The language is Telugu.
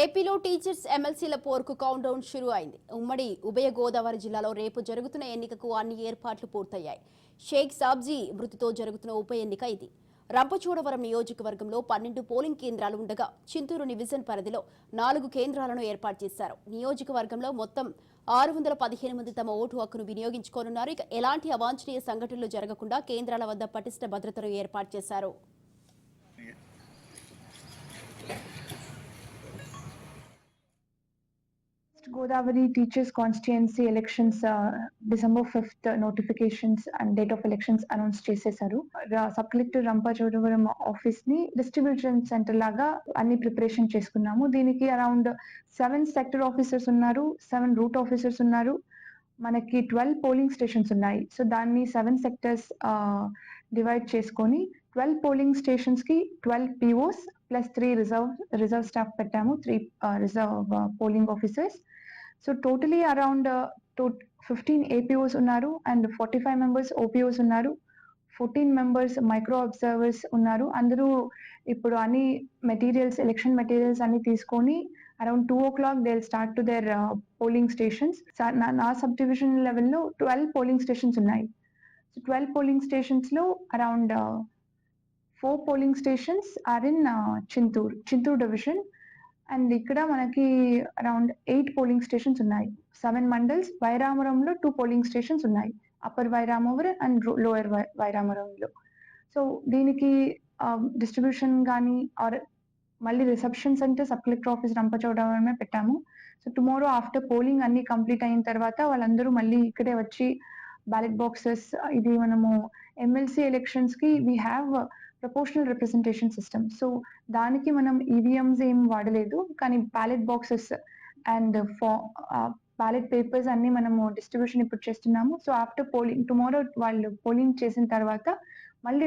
ఏపీలో టీచర్స్ ఎమ్మెల్సీల పోరుకు కౌంట్ డౌన్ షురు అయింది ఉమ్మడి ఉభయ గోదావరి జిల్లాలో రేపు జరుగుతున్న ఎన్నికకు అన్ని ఏర్పాట్లు పూర్తయ్యాయి. షేక్ సాబ్జీ మృతితో జరుగుతున్న ఉప ఎన్నిక ఇది. రంపచోడవరం నియోజకవర్గంలో పన్నెండు పోలింగ్ కేంద్రాలు ఉండగా చింతూరు డివిజన్ పరిధిలో నాలుగు కేంద్రాలను ఏర్పాటు చేశారు. నియోజకవర్గంలో మొత్తం ఆరు వందల పదిహేను మంది తమ ఓటు హక్కును వినియోగించుకోనున్నారు. ఇక ఎలాంటి అవాంఛనీయ సంఘటనలు జరగకుండా కేంద్రాల వద్ద పటిష్ట భద్రతను ఏర్పాటు చేశారు. Godavari Teachers Constituency elections, uh, December 5th uh, notifications and date of elections చేసేసారు సబ్ కలెక్టర్ రంపచోడవరం ఆఫీస్ని డిస్ట్రిబ్యూషన్ సెంటర్ లాగా అన్ని ప్రిపరేషన్ చేసుకున్నాము. దీనికి అరౌండ్ సెవెన్ సెక్టర్ ఆఫీసర్స్ ఉన్నారు సెవెన్ రూట్ ఆఫీసర్స్ ఉన్నారు. మనకి ట్వెల్వ్ పోలింగ్ స్టేషన్స్ ఉన్నాయి. సో దాన్ని సెవెన్ సెక్టర్స్ డివైడ్ చేసుకొని twelve polling స్టేషన్స్కి twelve POs plus three reserve reserve staff పెట్టాము three reserve polling officers so totally around fifteen APOs ఉన్నారు and forty five members OPOs ఉన్నారు. ఫోర్టీన్ మెంబర్స్ మైక్రో అబ్జర్వర్స్ ఉన్నారు. అందరూ ఇప్పుడు అన్ని మెటీరియల్స్ ఎలక్షన్ మెటీరియల్స్ అన్ని తీసుకొని around two o'clock they start to their polling stations నా సబ్ డివిజన్ లెవెల్లో ట్వెల్వ్ పోలింగ్ స్టేషన్స్ ఉన్నాయి. So twelve polling స్టేషన్స్లో around four polling stations are in Chintur Chintur division and ఇక్కడ మనకి అరౌండ్ ఎయిట్ పోలింగ్ స్టేషన్స్ ఉన్నాయి. సెవెన్ మండల్స్ వైరామరంలో టూ పోలింగ్ స్టేషన్స్ ఉన్నాయి. అప్పర్ వైరామవరం అండ్ లోయర్ వైరామరంలో సో దీనికి డిస్ట్రిబ్యూషన్ కానీ ఆర్ మళ్ళీ రిసెప్షన్ అంటే సబ్ కలెక్టర్ ఆఫీస్ రంపచోడవరమే పెట్టాము. సో టుమారో ఆఫ్టర్ పోలింగ్ అన్ని కంప్లీట్ అయిన తర్వాత వాళ్ళందరూ మళ్ళీ ఇక్కడే వచ్చి బ్యాలెట్ బాక్సెస్ ఇది మనము ఎమ్మెల్సీ ఎలక్షన్స్కి we have proportional representation system so దానికి మనం ఈవీఎంస్ ఏం వాడలేదు కానీ ballot boxes and ballot papers అన్ని మనము డిస్ట్రిబ్యూషన్ ఇప్పుడు చేస్తున్నాము. సో ఆఫ్టర్ పోలింగ్ టుమారో వాళ్ళు పోలింగ్ చేసిన తర్వాత మళ్ళీ